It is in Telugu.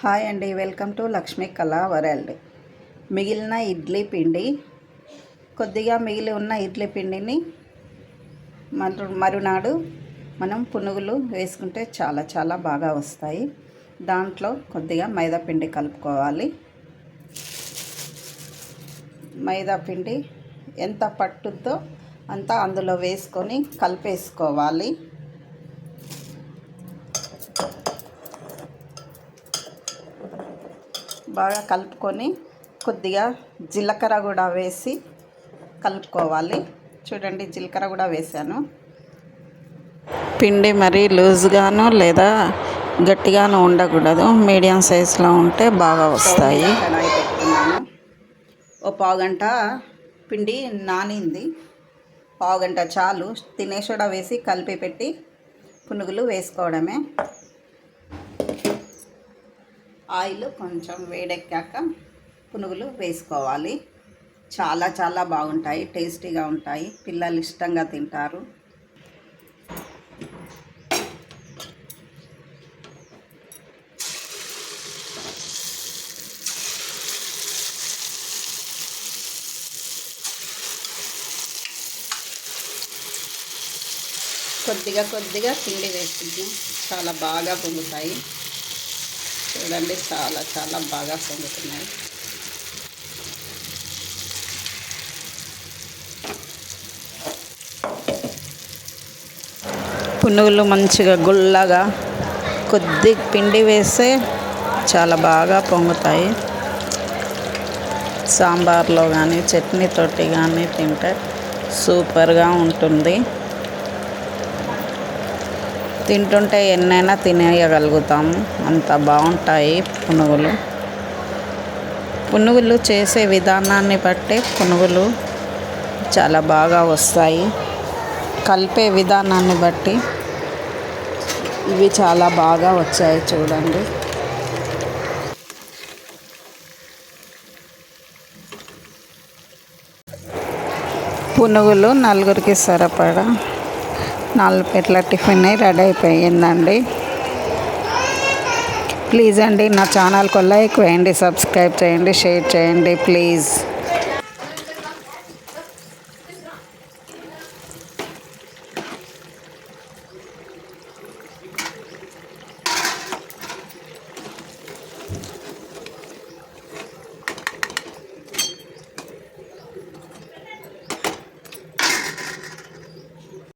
హాయ్ అండి. వెల్కమ్ టు లక్ష్మీ కళా వరల్డ్. మిగిలిన ఇడ్లీ పిండి కొద్దిగా మిగిలి ఉన్న ఇడ్లీ పిండిని మరు మరునాడు మనం పునుగులు వేసుకుంటే చాలా చాలా బాగా వస్తాయి. దాంట్లో కొద్దిగా మైదా పిండి కలుపుకోవాలి. మైదా పిండి ఎంత పట్టుద్దో అంతా అందులో వేసుకొని కలిపేసుకోవాలి. బాగా కలుపుకొని కొద్దిగా జీలకర్ర కూడా వేసి కలుపుకోవాలి. చూడండి జీలకర్ర కూడా వేసాను. పిండి మరీ లూజ్గాను లేదా గట్టిగాను ఉండకూడదు. మీడియం సైజులో ఉంటే బాగా వస్తాయి. పెట్టుకున్నాను ఓ పావుగంట పిండి నానింది. పావుగంట చాలు. తినే వేసి కలిపి పెట్టి పునుగులు వేసుకోవడమే. ఆయిల్ కొంచెం వేడెక్కాక పునుగులు వేసుకోవాలి. చాలా చాలా బాగుంటాయి టేస్టీగా ఉంటాయి. పిల్లలు ఇష్టంగా తింటారు. కొద్దిగా కొద్దిగా పిండి వేసుకుంటాం చాలా బాగా పొంగుతాయి. చూడండి చాలా చాలా బాగా పొందుతున్నాయి పునుగులు మంచిగా గుల్లగా కొద్ది పిండి వేస్తే చాలా బాగా పొంగుతాయి. సాంబార్లో కానీ చట్నీతోటి కానీ తింటే సూపర్గా ఉంటుంది. తింటుంటే ఎన్నైనా తినేయగలుగుతాము అంత బాగుంటాయి పునుగులు. పునుగులు చేసే విధానాన్ని బట్టే పునుగులు చాలా బాగా వస్తాయి. కలిపే విధానాన్ని బట్టి ఇవి చాలా బాగా వచ్చాయి చూడండి. పునుగులు నలుగురికి సరిపడా నాలుగు పెట్ల టిఫిన్ రెడీ అయిపోయిందండి. ప్లీజ్ అండి నా ఛానల్కి లైక్ వేయండి సబ్స్క్రైబ్ చేయండి షేర్ చేయండి ప్లీజ్.